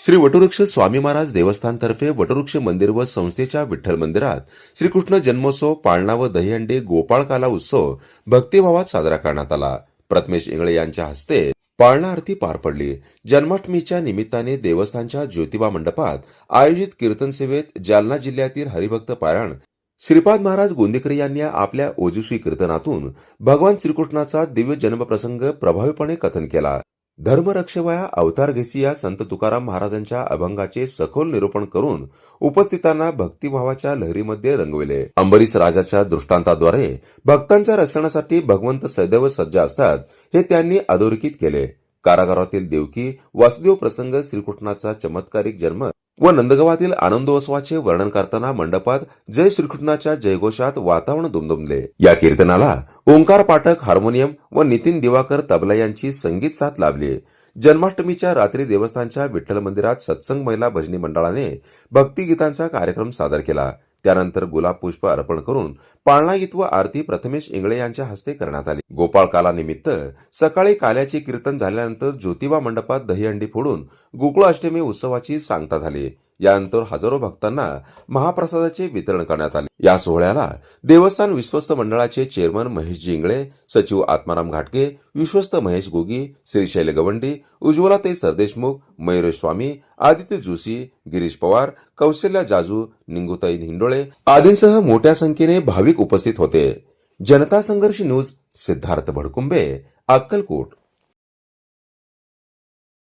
श्री वटवृक्ष स्वामी महाराज देवस्थानतर्फे वटवृक्ष मंदिर व संस्थेच्या विठ्ठल मंदिरात श्रीकृष्ण जन्मोत्सव पाळणा व दहीहंडी गोपाळकाला उत्सव भक्तिभावात साजरा करण्यात आला. प्रथमेश इंगळे यांच्या हस्ते पाळणा आरती पार पडली. जन्माष्टमीच्या निमित्ताने देवस्थानच्या ज्योतिबा मंडपात आयोजित कीर्तन सेवेत जालना जिल्ह्यातील हरिभक्त पारायण श्रीपाद महाराज गोंदेकर यांनी आपल्या ओजस्वी कीर्तनातून भगवान श्रीकृष्णाचा दिव्य जन्मप्रसंग प्रभावीपणे कथन केला. धर्मरक्षवया अवतार घेसी या संत तुकाराम महाराजांच्या अभंगाचे सखोल निरूपण करून उपस्थितांना भक्तिभावाच्या लहरीमध्ये रंगविले. अंबरीश राजाच्या दृष्टांताद्वारे भक्तांच्या रक्षणासाठी भगवंत सदैव सज्ज असतात हे त्यांनी अधोरेखित केले. कारागारातील देवकी वासुदेव प्रसंग श्रीकृष्णाचा चमत्कारिक जन्म व नंदगावातील आनंदोत्सवाचे वर्णन करताना मंडपात जय श्रीकृष्णाच्या जयघोषात वातावरण दुमदुमले. या कीर्तनाला ओंकार पाठक हार्मोनियम व नितीन दिवाकर तबला यांची संगीत साथ लाभली जन्माष्टमीच्या रात्री देवस्थानच्या विठ्ठल मंदिरात सत्संग महिला भजनी मंडळाने भक्तिगीतांचा कार्यक्रम सादर केला. त्यानंतर गुलाब पुष्प अर्पण करून पाळणा गीत व आरती प्रथमेश इंगळे यांच्या हस्ते करण्यात आली. गोपाळ कालानिमित्त सकाळी काल्याचे कीर्तन झाल्यानंतर ज्योतिबा मंडपात दहीहंडी फोडून गोकुळ अष्टमी उत्सवाची सांगता झाली. यानंतर हजारो भक्तांना महाप्रसादाचे वितरण करण्यात आले. या सोहळ्याला देवस्थान विश्वस्त मंडळाचे चेअरमन महेश जिंगळे सचिव आत्माराम घाटके विश्वस्त महेश गोगी श्रीशैल गवंडी उज्ज्वलाताई सरदेशमुख मयुरेश स्वामी आदित्य जोशी गिरीश पवार कौशल्या जाजू निंगुताई हिंडोळे आदींसह मोठ्या संख्येने भाविक उपस्थित होते. जनता संघर्ष न्यूज सिद्धार्थ भडकुंबे अक्कलकोट.